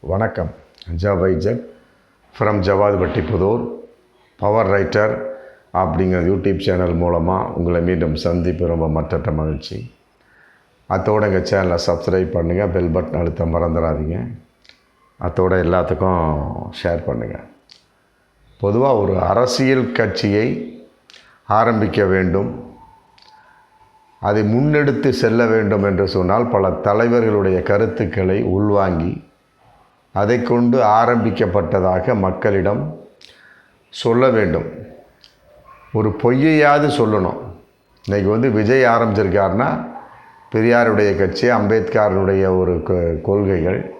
வணக்கம். ஜவைஜக் from Jawad Pudur. Power writer அப்படிங்கிற YouTube channel மூலமாக உங்களை மீண்டும் சந்திப்பு ரொம்ப மற்ற மகிழ்ச்சி. அத்தோட எங்கள் சேனலை சப்ஸ்கிரைப் பண்ணுங்கள் பெல் பட்டன் அழுத்த மறந்துடாதீங்க. அத்தோட எல்லாத்துக்கும் ஷேர் பண்ணுங்கள் பொதுவாக ஒரு அரசியல் கட்சியை ஆரம்பிக்க வேண்டும். அதை முன்னெடுத்து செல்ல வேண்டும் என்று சொன்னால் பல தலைவர்களுடைய கருத்துக்களை உள்வாங்கி அதை கொண்டு ஆரம்பிக்கப்பட்டதாக மக்களிடம் சொல்ல வேண்டும். ஒரு பொய்யையாவது சொல்லணும். இன்றைக்கி வந்து விஜய் ஆரம்பிச்சிருக்காருன்னா பெரியாருடைய கட்சி அம்பேத்கருடைய ஒரு கொ- கொள்கைகள்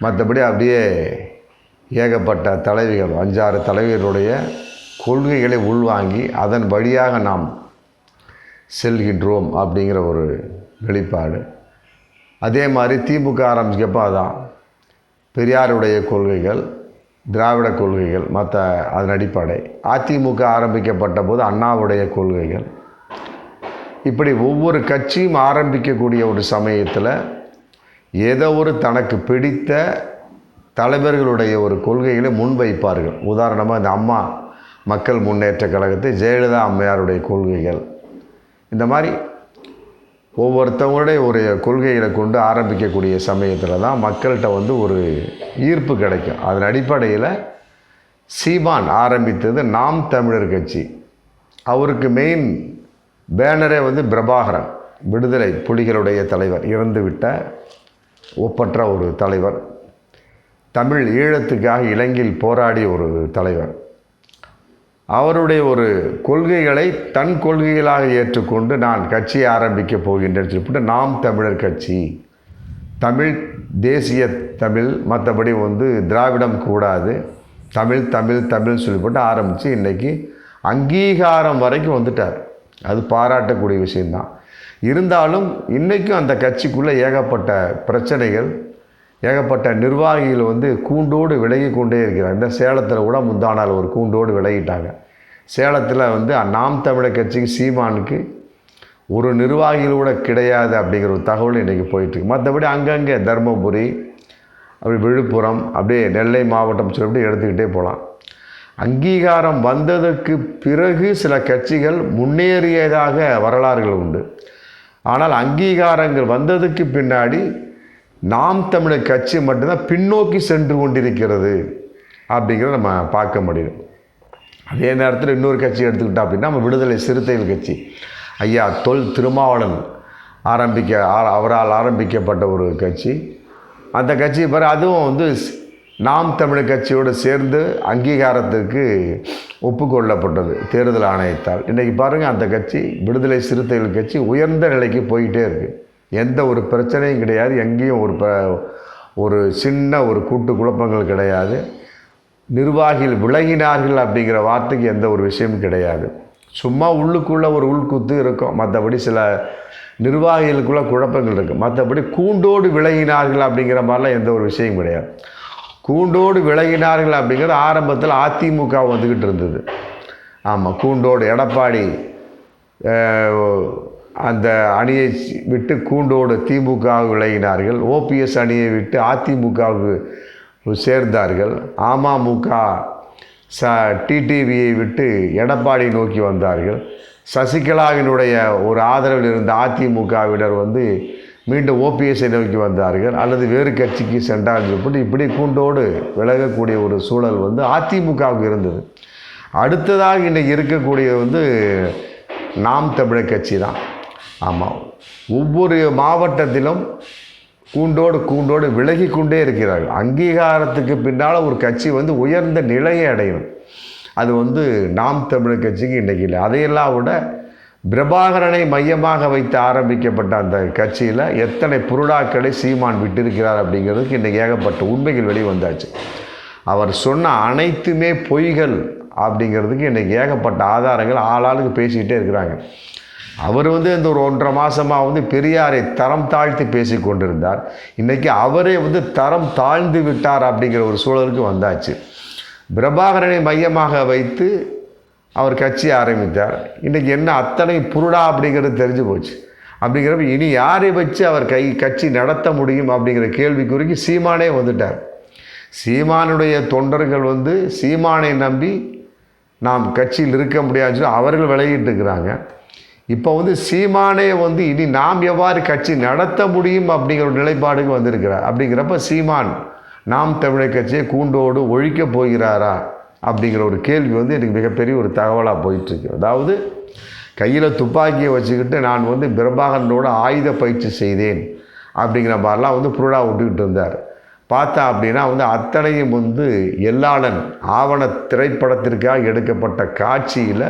மற்றபடி அப்படியே ஏகப்பட்ட தலைவிகள் அஞ்சாறு தலைவர்களுடைய கொள்கைகளை உள்வாங்கி அதன் வழியாக நாம் செல்கின்றோம் அப்படிங்கிற ஒரு வெளிப்பாடு. அதே மாதிரி திமுக ஆரம்பிச்சப்போ அதான். பெரியாருடைய கொள்கைகள் திராவிட கொள்கைகள் மற்ற அதன் அடிப்படை. அதிமுக ஆரம்பிக்கப்பட்ட போது அண்ணாவுடைய கொள்கைகள். இப்படி ஒவ்வொரு கட்சியும் ஆரம்பிக்கக்கூடிய ஒரு சமயத்தில் ஏதோ ஒரு தனக்கு பிடித்த தலைவர்களுடைய ஒரு கொள்கைகளை முன்வைப்பார்கள் உதாரணமாக இந்த அம்மா மக்கள் முன்னேற்ற கழகத்தை ஜெயலலிதா அம்மையாருடைய கொள்கைகள். இந்த மாதிரி ஒவ்வொருத்தவங்களுடைய ஒரு கொள்கைகளை கொண்டு ஆரம்பிக்கக்கூடிய சமயத்தில் தான் மக்கள்கிட்ட வந்து ஒரு ஈர்ப்பு கிடைக்கும். அதன் அடிப்படையில் சீமான் ஆரம்பித்தது நாம் தமிழர் கட்சி. அவருக்கு மெயின் பேனரே வந்து பிரபாகரன் விடுதலை புலிகளுடைய தலைவர் இறந்துவிட்ட ஒப்பற்ற ஒரு தலைவர். தமிழ் ஈழத்துக்காக இலங்கையில் போராடிய ஒரு தலைவர். அவருடைய ஒரு கொள்கைகளை தன் கொள்கைகளாக ஏற்றுக்கொண்டு நான் கட்சியை ஆரம்பிக்கப் போகின்றேன்னு சொல்லிவிட்டு நாம் தமிழர் கட்சி. தமிழ் தேசிய தமிழ் மற்றபடி வந்து திராவிடம் கூடாது. தமிழ் தமிழ் தமிழ் சொல்லிவிட்டு ஆரம்பித்து இன்றைக்கி அங்கீகாரம் வரைக்கும் வந்துட்டார். அது பாராட்டக்கூடிய விஷயந்தான் இருந்தாலும் இன்றைக்கும் அந்த கட்சிக்குள்ளே ஏகப்பட்ட பிரச்சனைகள் ஏகப்பட்ட நிர்வாகிகள் வந்து கூண்டோடு விலகி கொண்டே இருக்கிறாங்க. இந்த சேலத்தில் கூட முந்தானால் ஒரு கூண்டோடு விலகிட்டாங்க. சேலத்தில் வந்து நாம் தமிழர் கட்சிக்கு சீமானுக்கு ஒரு நிர்வாகிகள் கூட கிடையாது அப்படிங்கிற ஒரு தகவல் இன்றைக்கி போயிட்டுருக்கு. மற்றபடி அங்கங்கே தருமபுரி அப்படி விழுப்புரம் அப்படியே நெல்லை மாவட்டம் சொல்லி எடுத்துக்கிட்டே போகலாம். அங்கீகாரம் வந்ததற்கு பிறகு சில கட்சிகள் முன்னேறியதாக வரலாறுகள் உண்டு. ஆனால் அங்கீகாரங்கள் வந்ததுக்கு பின்னாடி நாம் தமிழர் கட்சி மட்டும்தான் பின்னோக்கி சென்று கொண்டிருக்கிறது அப்படிங்கிறத நம்ம பார்க்க முடியும். அதே நேரத்தில் இன்னொரு கட்சி எடுத்துக்கிட்டோம் அப்படின்னா நம்ம விடுதலை சிறுத்தைகள் கட்சி. ஐயா தொல் திருமாவளன் ஆரம்பிக்க அவரால் ஆரம்பிக்கப்பட்ட ஒரு கட்சி. அந்த கட்சி பிற அதுவும் வந்து நாம் தமிழர் கட்சியோடு சேர்ந்து அங்கீகாரத்திற்கு ஒப்புக்கொள்ளப்பட்டது தேர்தல் ஆணையத்தால். இன்றைக்கி பாருங்கள் அந்த கட்சி விடுதலை சிறுத்தைகள் கட்சி உயர்ந்த நிலைக்கு போயிட்டே இருக்குது எந்த ஒரு பிரச்சனையும் கிடையாது. எங்கேயும் ஒரு ப- ஒரு சின்ன ஒரு கூட்டு குழப்பங்கள் கிடையாது. நிர்வாகிகள் விலகினார்கள் அப்படிங்கிற வார்த்தைக்கு எந்த ஒரு விஷயமும் கிடையாது. சும்மா உள்ளுக்குள்ளே ஒரு உள்குத்து இருக்கும். மற்றபடி சில நிர்வாகிகளுக்குள்ளே குழப்பங்கள் இருக்குது மற்றபடி கூண்டோடு விலகினார்கள் அப்படிங்கிற மாதிரிலாம் எந்த ஒரு விஷயம் கிடையாது. கூண்டோடு விலகினார்கள் அப்படிங்கிறது ஆரம்பத்தில் அதிமுக வந்துக்கிட்டு இருந்தது. ஆமாம் கூண்டோடு எடப்பாடி அந்த அணியை விட்டு கூண்டோடு திமுக விலகினார்கள். ஓபிஎஸ் அணியை விட்டு அதிமுகவுக்கு சேர்ந்தார்கள். அமமுக ச டிடிவியை விட்டு எடப்பாடி நோக்கி வந்தார்கள். சசிகலாவினுடைய ஒரு ஆதரவில் இருந்த அதிமுகவினர் வந்து மீண்டும் ஓபிஎஸ்ஐ நோக்கி வந்தார்கள். அல்லது வேறு கட்சிக்கு சென்றார்கள் இப்படி இப்படி கூண்டோடு விலகக்கூடிய ஒரு சூழல் வந்து அதிமுகவுக்கு இருந்தது. அடுத்ததாக இன்றைக்கு இருக்கக்கூடியது வந்து நாம் தமிழர் கட்சி தான். ஆமாம் ஒவ்வொரு மாவட்டத்திலும் கூண்டோடு கூண்டோடு விலகி கொண்டே இருக்கிறார்கள். அங்கீகாரத்துக்கு பின்னால் ஒரு கட்சி வந்து உயர்ந்த நிலையை அடையணும் அது வந்து நாம் தமிழர் கட்சிக்கு இன்றைக்கி இல்லை. அதையெல்லாம் விட பிரபாகரனை மையமாக வைத்து ஆரம்பிக்கப்பட்ட அந்த கட்சியில் எத்தனை புருடாக்களை சீமான் விட்டிருக்கிறார் அப்படிங்கிறதுக்கு இன்றைக்கி ஏகப்பட்ட உண்மைகள் வெளிவந்தாச்சு அவர் சொன்ன அனைத்துமே பொய்கள் அப்படிங்கிறதுக்கு இன்றைக்கி ஏகப்பட்ட ஆதாரங்கள் ஆளாளுக்கு பேசிக்கிட்டே இருக்கிறாங்க. அவர் வந்து இந்த ஒரு ஒன்றரை மாதமாக வந்து பெரியாரை தரம் தாழ்த்தி பேசி கொண்டிருந்தார். இன்றைக்கி அவரே வந்து தரம் தாழ்ந்து விட்டார் அப்படிங்கிற ஒரு சூழலுக்கு வந்தாச்சு. பிரபாகரனை மையமாக வைத்து அவர் கட்சி ஆரம்பித்தார். இன்றைக்கி என்ன அத்தனை புருடா அப்படிங்கிறது தெரிஞ்சு போச்சு. அப்படிங்கிறப்ப இனி யாரை வச்சு அவர் கை கட்சி நடத்த முடியும் அப்படிங்கிற கேள்விக்குறிக்கு சீமானே வந்துட்டார். சீமானுடைய தொண்டர்கள் வந்து சீமானை நம்பி நாம் கட்சியில் இருக்க முடியாதுன்னு அவர்கள் விளையிட்டு இருக்கிறாங்க. இப்போ வந்து சீமானே வந்து இனி நாம் எவ்வாறு கட்சி நடத்த முடியும் அப்படிங்கிற ஒரு நிலைப்பாடுக்கு வந்திருக்கிறார். அப்படிங்கிறப்ப சீமான் நாம் தமிழர் கட்சியை கூண்டோடு ஒழிக்கப் போகிறாரா? அப்படிங்கிற ஒரு கேள்வி வந்து எனக்கு மிகப்பெரிய ஒரு தகவலாக போயிட்டுருக்கு. அதாவது கையில் துப்பாக்கியை வச்சுக்கிட்டு நான் வந்து பிரபாகரனோட ஆயுத பயிற்சி செய்தேன் அப்படிங்கிற மாதிரிலாம் வந்து புருடா விட்டுக்கிட்டு இருந்தார். பார்த்தா அப்படின்னா வந்து அத்தனையும் வந்து எல்லாளன் ஆவண திரைப்படத்திற்காக எடுக்கப்பட்ட காட்சியில்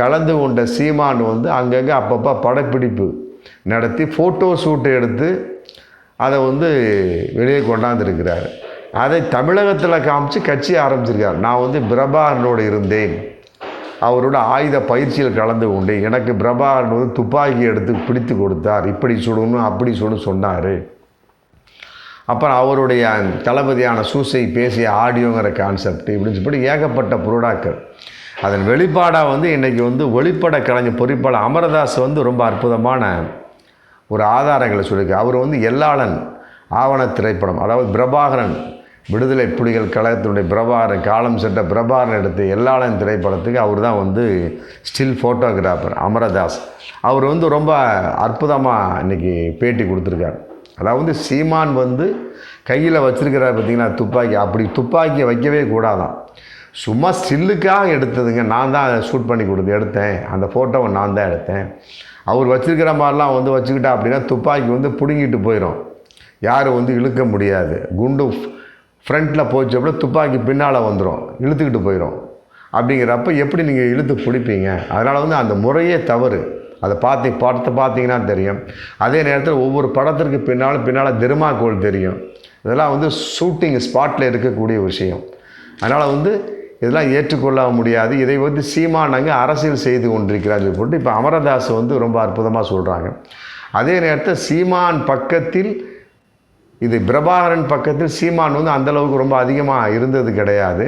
கலந்து கொண்ட சீமான் வந்து அங்கங்கே அப்பப்போ படப்பிடிப்பு நடத்தி ஃபோட்டோ ஷூட் எடுத்து அதை வந்து வெளியே கொண்டாந்துருக்கிறார். அதை தமிழகத்தில் காமிச்சு கட்சி ஆரம்பிச்சிருக்கார். நான் வந்து பிரபாகரனோடு இருந்தேன். அவரோட ஆயுத பயிற்சியில் கலந்து கொண்டு எனக்கு பிரபாகரன் வந்து துப்பாக்கி எடுத்து பிடித்து கொடுத்தார். இப்படி சுடணும் அப்படி சுடணும் சொன்னார். அப்புறம் அவருடைய தளபதியான சூசை பேசிய ஆடியோங்கிற கான்செப்ட் இப்படின்னு சொல்லி ஏகப்பட்ட புரோடாக்கள். அதன் வெளிப்பாடாக வந்து இன்றைக்கி வந்து ஒளிப்பட கலைஞர் பொறிப்பாளர் அமரதாஸ் வந்து ரொம்ப அற்புதமான ஒரு ஆதாரங்களை சொல்லியிருக்கு. அவர் வந்து எல்லாளன் ஆவண திரைப்படம் அதாவது பிரபாகரன் விடுதலை புலிகள் கழகத்தினுடைய பிரபாகரன் காலம் சென்ற பிரபாகரன் எடுத்த எல்லாளன் திரைப்படத்துக்கு அவர் தான் வந்து ஸ்டில் ஃபோட்டோகிராஃபர் அமரதாஸ். அவர் வந்து ரொம்ப அற்புதமாக இன்றைக்கி பேட்டி கொடுத்துருக்காரு. அதாவது சீமான் வந்து கையில் வச்சுருக்கிறார் பார்த்தீங்கன்னா துப்பாக்கி. அப்படி துப்பாக்கியை வைக்கவே கூடாதான். சும்மா ஸ்டில்லுக்காக எடுத்ததுங்க. நான் தான் அதை ஷூட் பண்ணி கொடுத்து எடுத்தேன். அந்த ஃபோட்டோவை நான் தான் எடுத்தேன். அவர் வச்சுருக்கிற மாதிரிலாம் வந்து வச்சுக்கிட்டா அப்படின்னா துப்பாக்கி வந்து பிடுங்கிட்டு போயிடும் யாரும் வந்து இழுக்க முடியாது. குண்டு ஃப்ரண்ட்டில் போச்சு அப்படின்னா துப்பாக்கி பின்னால் வந்துடும் இழுத்துக்கிட்டு போயிடும் அப்படிங்கிறப்ப எப்படி நீங்கள் இழுத்து பிடிப்பீங்க? அதனால் வந்து அந்த முறையே தவறு. அதை பார்த்து படத்தை பார்த்தீங்கன்னா தெரியும். அதே நேரத்தில் ஒவ்வொரு படத்திற்கு பின்னாலும் பின்னால் திருமாக்கோள் தெரியும். இதெல்லாம் வந்து ஷூட்டிங் ஸ்பாட்டில் இருக்கக்கூடிய விஷயம். அதனால் வந்து இதெல்லாம் ஏற்றுக்கொள்ள முடியாது. இதை வந்து சீமானங்க அரசியல் செய்து கொண்டிருக்கிறார் போட்டு இப்போ அமரதாஸ் வந்து ரொம்ப அற்புதமாக சொல்கிறாங்க அதே நேரத்தில் சீமான் பக்கத்தில் இது பிரபாகரன் பக்கத்தில் சீமான் வந்து அந்தளவுக்கு ரொம்ப அதிகமாக இருந்தது கிடையாது.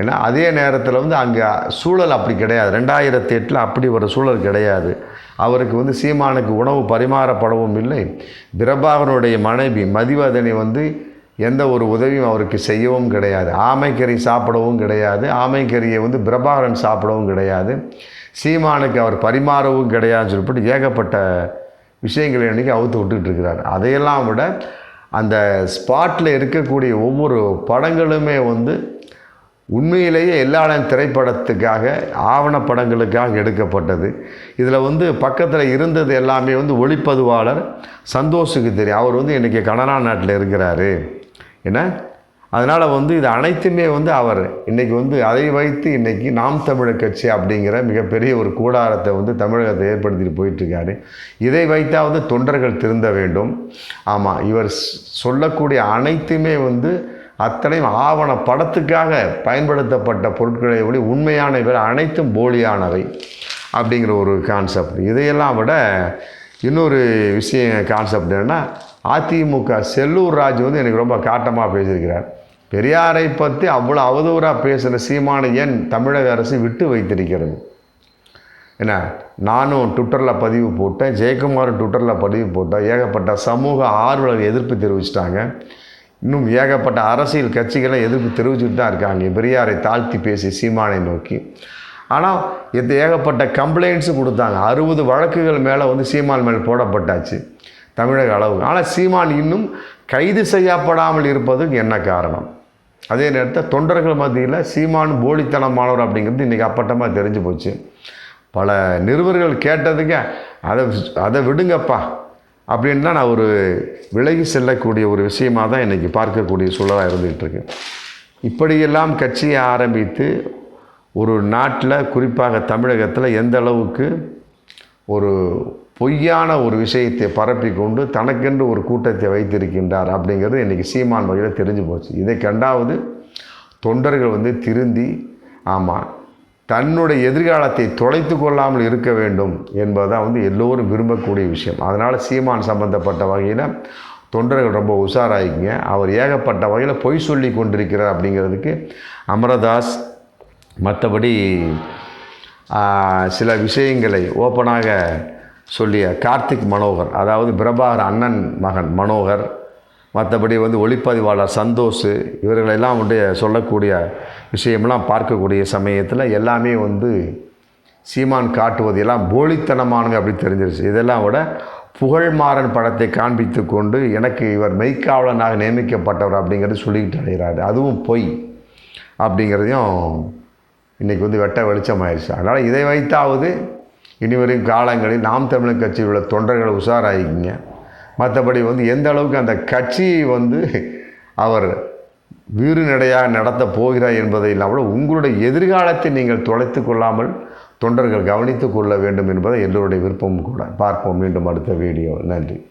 ஏன்னா அதே நேரத்தில் வந்து அங்கே சூழல் அப்படி கிடையாது. ரெண்டாயிரத்தி எட்டில் அப்படி ஒரு சூழல் கிடையாது. அவருக்கு வந்து சீமானுக்கு உணவு பரிமாறப்படவும் இல்லை. பிரபாகரனுடைய மனைவி மதிவதனை வந்து எந்த ஒரு உதவியும் அவருக்கு செய்யவும் கிடையாது. ஆமைக்கறி சாப்பிடவும் கிடையாது. ஆமைக்கறியை வந்து பிரபாகரன் சாப்பிடவும் கிடையாது. சீமானுக்கு அவர் பரிமாறவும் கிடையாதுன்னு சொல்லிட்டு ஏகப்பட்ட விஷயங்களை இன்றைக்கி அவுத்து விட்டுட்டு இருக்கிறார். அதையெல்லாம் விட அந்த ஸ்பாட்டில் இருக்கக்கூடிய ஒவ்வொரு படங்களுமே வந்து உண்மையிலேயே எல்லாளன் திரைப்படத்துக்காக ஆவணப்படங்களுக்காக எடுக்கப்பட்டது. இதில் வந்து பக்கத்தில் இருந்தது எல்லாமே வந்து ஒளிப்பதிவாளர் சந்தோஷுக்கு தெரியும். அவர் வந்து இன்றைக்கி கனடா நாட்டில் இருக்கிறாரு. என்ன? அதனால் வந்து இது அனைத்துமே வந்து அவர். இன்றைக்கி வந்து அதை வைத்து இன்றைக்கி நாம் தமிழர் கட்சி அப்படிங்கிற மிகப்பெரிய ஒரு கூடாரத்தை வந்து தமிழகத்தை ஏற்படுத்திட்டு போயிட்டுருக்காரு. இதை வைத்தாவது தொண்டர்கள் திருந்த வேண்டும். ஆமாம் இவர் சொல்லக்கூடிய அனைத்துமே வந்து அத்தனையும் ஆவண படத்துக்காக பயன்படுத்தப்பட்ட பொருட்களை ஒளி உண்மையான இவர் அனைத்தும் போலியானவை அப்படிங்கிற ஒரு கான்செப்ட் இதையெல்லாம் விட இன்னொரு விஷயம் கான்செப்ட் என்னென்னா அதிமுக செல்லூர் ராஜ் வந்து எனக்கு ரொம்ப காட்டமாக பேசியிருக்கிறார். பெரியாரை பற்றி அவ்வளோ அவதூறாக பேசுகிற சீமான ஏன் தமிழக அரசு விட்டு வைத்திருக்கிறது. என்ன? நானும் ட்விட்டரில் பதிவு போட்டேன் ஜெயக்குமாரும் ட்விட்டரில் பதிவு போட்டேன் ஏகப்பட்ட சமூக ஆர்வலர் எதிர்ப்பு தெரிவிச்சிட்டாங்க. இன்னும் ஏகப்பட்ட அரசியல் கட்சிகளை எதிர்ப்பு தெரிவிச்சுட்டு தான் இருக்காங்க. பெரியாரை தாழ்த்தி பேசி சீமானை நோக்கி. ஆனால் இது ஏகப்பட்ட கம்ப்ளைண்ட்ஸும் கொடுத்தாங்க. அறுபது வழக்குகள் மேலே வந்து சீமான் மேல் போடப்பட்டாச்சு. தமிழக அளவு. ஆனால் சீமான் இன்னும் கைது செய்யப்படாமல் இருப்பதுக்கு என்ன காரணம்? அதே நேரத்தில் தொண்டர்கள் மத்தியில் சீமான் போலித்தனமானவர் அப்படிங்கிறது இன்றைக்கி அப்பட்டமாக தெரிஞ்சு போச்சு. பல நிருபர்கள் கேட்டதுங்க அதை அதை விடுங்கப்பா. அப்படின்னா நான் ஒரு விலகி செல்லக்கூடிய ஒரு விஷயமாக தான் இன்றைக்கி பார்க்கக்கூடிய சூழலாக இருந்துகிட்ருக்கு இப்படியெல்லாம் கட்சியை ஆரம்பித்து ஒரு நாட்டில் குறிப்பாக தமிழகத்தில் எந்த அளவுக்கு ஒரு பொய்யான ஒரு விஷயத்தை பரப்பி கொண்டு தனக்கென்று ஒரு கூட்டத்தை வைத்திருக்கின்றார் அப்படிங்கிறது இன்றைக்கி சீமான் வகையில் தெரிஞ்சு போச்சு. இதை கண்டாவது தொண்டர்கள் வந்து திருந்தி ஆமாம் தன்னுடைய எதிர்காலத்தை தொலைத்து கொள்ளாமல் இருக்க வேண்டும் என்பதுதான் வந்து எல்லோரும் விரும்பக்கூடிய விஷயம். அதனால் சீமான் சம்பந்தப்பட்ட வகையில் தொண்டர்கள் ரொம்ப உஷாராயிங்க அவர் ஏகப்பட்ட வகையில் பொய் சொல்லி கொண்டிருக்கிறார் அப்படிங்கிறதுக்கு அமரதாஸ் மற்றபடி சில விஷயங்களை ஓப்பனாக சொல்லிய கார்த்திக் மனோகர் அதாவது பிரபாகர் அண்ணன் மகன் மனோகர் மற்றபடி வந்து ஒளிப்பதிவாளர் சந்தோஷ் இவர்களெல்லாம் உடைய சொல்லக்கூடிய விஷயமெல்லாம் பார்க்கக்கூடிய சமயத்தில் எல்லாமே வந்து சீமான் காட்டுவது எல்லாம் போலித்தனமானது அப்படி தெரிஞ்சிருச்சு. இதெல்லாம் விட புகழ்மாறன் படத்தை காண்பித்து கொண்டு எனக்கு இவர் மெய்க்காவலனாக நியமிக்கப்பட்டவர் அப்படிங்கிறது சொல்லிக்கிட்டு அடைகிறாரு அதுவும் பொய் அப்படிங்கிறதையும் இன்றைக்கி வந்து வெட்ட வெளிச்சம் ஆயிடுச்சு அதனால் இதை வைத்தாவது இனிவரும் காலங்களில் நாம் தமிழர் கட்சியில் உள்ள தொண்டர்களை உஷாராகிக்கிங்க மற்றபடி வந்து எந்த அளவுக்கு அந்த கட்சியை வந்து அவர் வீறுநடையாக நடத்த நடத்தப் போகிறார் என்பதை இல்லாமல் உங்களுடைய எதிர்காலத்தை நீங்கள் தொலைத்து கொள்ளாமல் தொண்டர்கள் கவனித்து கொள்ள வேண்டும் என்பதை எல்லோருடைய விருப்பமும் கூட. பார்ப்போம். மீண்டும் அடுத்த வீடியோ நன்றி.